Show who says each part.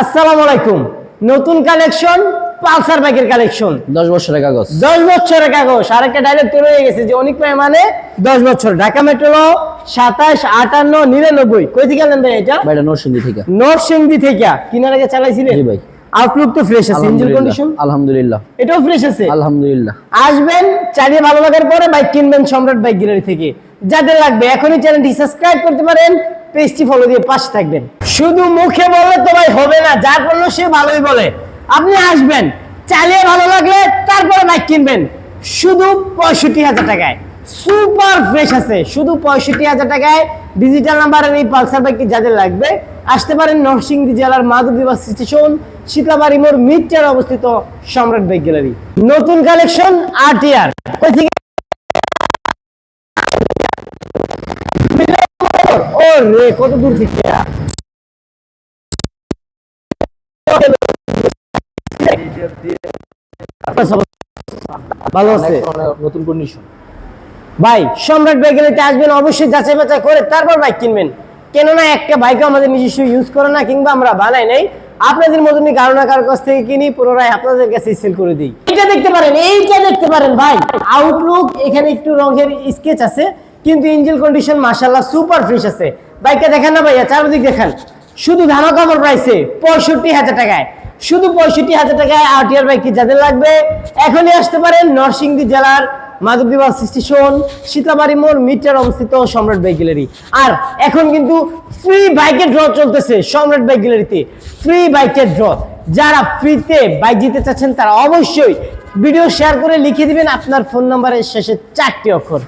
Speaker 1: আসসালামু আলাইকুম। নতুন কালেকশন পালসার বাইকের কালেকশন।
Speaker 2: দশ বছরের কাগজ।
Speaker 1: দশ বছরের কাগজ। আরেকটা ডাইরেক্ট তৈরি হয়ে গেছে যে অনেক মানে দশ বছর। ঢাকা মেট্রো সাতাশ আটান্ন নিরানব্বই। কই থেকে আনলেন ভাই এটা?
Speaker 2: ভাইটা নরসিংদী থেকে।
Speaker 1: নরসিংদী থেকে। কিনার আগে চালাইছিলেন?
Speaker 2: ভাই।
Speaker 1: আউটলুক তো ফ্রেশ আছে ইঞ্জিন কন্ডিশন
Speaker 2: আলহামদুলিল্লাহ।
Speaker 1: এটাও ফ্রেশ আছে?
Speaker 2: আলহামদুলিল্লাহ।
Speaker 1: আসবেন চালিয়ে ভালো লাগার পরে বাইক কিনবেন সম্রাট বাইক গ্যালারি থেকে। যাদের লাগবে এখনই চ্যানেলটি সাবস্ক্রাইব করতে পারেন। পেজটি ফলো দিয়ে পাশে থাকবেন। শুধু মুখে বললে তো ভাই হবে না, যা করল সে ভালোই বলে। আপনি আসবেন চালিয়ে ভালো লাগলে তারপরে বাইক কিনবেন। শুধু পঁয়ষট্টি হাজার টাকায়। সুপার ফ্রেশ আছে, শুধু পঁয়ষট্টি হাজার টাকায়। ডিজিটাল নাম্বারের এই পালসার বাইকটি যাদের লাগবে, আসতে পারেন নরসিংদী জেলার মাধবদী বাস স্টেশন শীতলাবাড়ি মোড় মিডটার অবস্থিত সম্রাট বাইক গ্যালারি নতুন কালেকশন আরটিআর কই ও রে কত দূর থেকে? ভালো আছে?
Speaker 2: নতুন কন্ডিশন
Speaker 1: ভাই সম্রাট বাইক আসবেন অবশ্যই যাচাই বাছাই করে তারপর বাইক কিনবেন। কেননা একটা বাইকও আমাদের নিজস্ব ইউজ করে না কিংবা আমরা বানাই নাই। আপনাদের মতনই কারও না কারোর কাছ থেকে কিনি পুনরায় আপনাদের কাছে সেল করে দিই। এটা দেখতে পারেন এইটা দেখতে পারেন ভাই। আউটলুক এখানে একটু রঙের স্কেচ আছে। কিন্তু ইঞ্জিন কন্ডিশন মাশাল্লাহ সুপার ফ্রেশ আছে। বাইকটা দেখেন না ভাইয়া, চারদিক দেখেন। শুধু ধামা কাপড় প্রাইসে পঁয়ষট্টি হাজার টাকায়। শুধু পঁয়ষট্টি হাজার টাকায় আরটিআর বাইক কি যাদের লাগবে, এখনই আসতে পারেন নরসিংদী জেলার মাধবদী বাস স্টেশন সীতাবাড়ি মোড় মিটার অবস্থিত সম্রাট বাইক গ্যালারি। আর এখন কিন্তু ফ্রি বাইকের ড্র চলতেছে সম্রাট বাইক গ্যালারিতে। ফ্রি বাইকের ড্র যারা ফ্রিতে বাইক জিতে চাচ্ছেন তারা অবশ্যই ভিডিও শেয়ার করে লিখে দিবেন। আপনার ফোন নাম্বারের শেষে চারটি অক্ষর।